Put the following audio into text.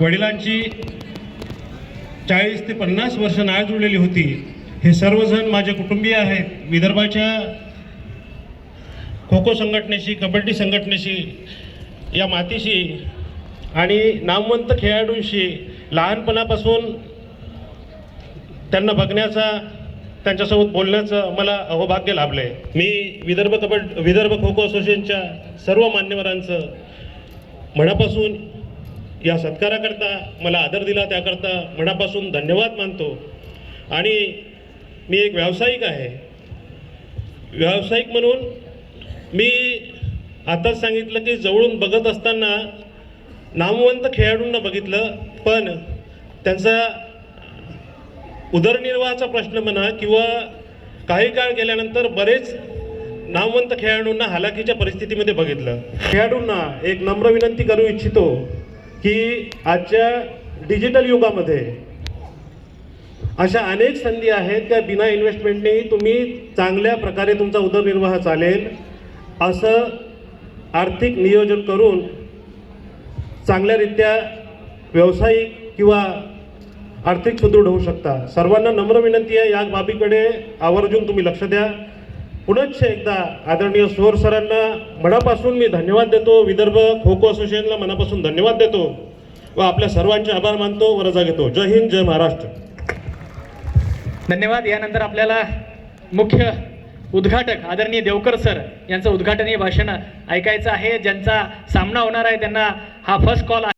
वडिलांची चाळीस ते पन्नास वर्ष नाळ जुळलेली होती. हे सर्वजण माझे कुटुंबीय आहेत. विदर्भाच्या खो खो संघटनेशी कबड्डी संघटनेशी या मातीशी आणि नामवंत खेळाडूंशी लहानपणापासून त्यांना बघण्याचा त्यांच्यासोबत बोलण्याचं मला अहोभाग्य लाभलं आहे मी विदर्भ कबड्डी विदर्भ खो खो असोसिएशनच्या सर्व मान्यवरांचं मनापासून या सत्काराकरता मला आदर दिला त्याकरता मनापासून धन्यवाद मानतो. आणि मी एक व्यावसायिक आहे. व्यावसायिक म्हणून मी आताच सांगितलं की जवळून बघत असताना नामवंत खेळाडूंना बघितलं पण त्यांचा उदरनिर्वाहाचा प्रश्न म्हणा किंवा काही काळ गेल्यानंतर बरेच नामवंत खेळाडूंना हालाकीच्या परिस्थितीमध्ये बघितलं. खेळाडूंना एक नम्र विनंती करू इच्छितो. की आजच्या डिजिटल युगामध्ये अशा अनेक संधी आहेत त्या बिना इन्व्हेस्टमेंटने तुम्ही चांगल्या प्रकारे तुमचा उदरनिर्वाह चालेल असं आर्थिक नियोजन करून चांगल्यारीत्या व्यावसायिक किंवा आर्थिक सुदृढ होऊ शकता. सर्वांना नम्र विनंती आहे. या बाबीकडे आवर्जून तुम्ही लक्ष द्या. पुनश्च एकदा आदरणीय सोर सरांना मनापासून मी धन्यवाद देतो. विदर्भ खो खो असोसिएशनला मनापासून धन्यवाद देतो व आपल्या सर्वांचे आभार मानतो. व रजा घेतो. जय हिंद जय महाराष्ट्र. धन्यवाद. यानंतर आपल्याला मुख्य उद्घाटक आदरणीय देवकर सर यांचं उद्घाटनीय भाषण ऐकायचं आहे. ज्यांचा सामना होणार आहे त्यांना हा फर्स्ट कॉल आहे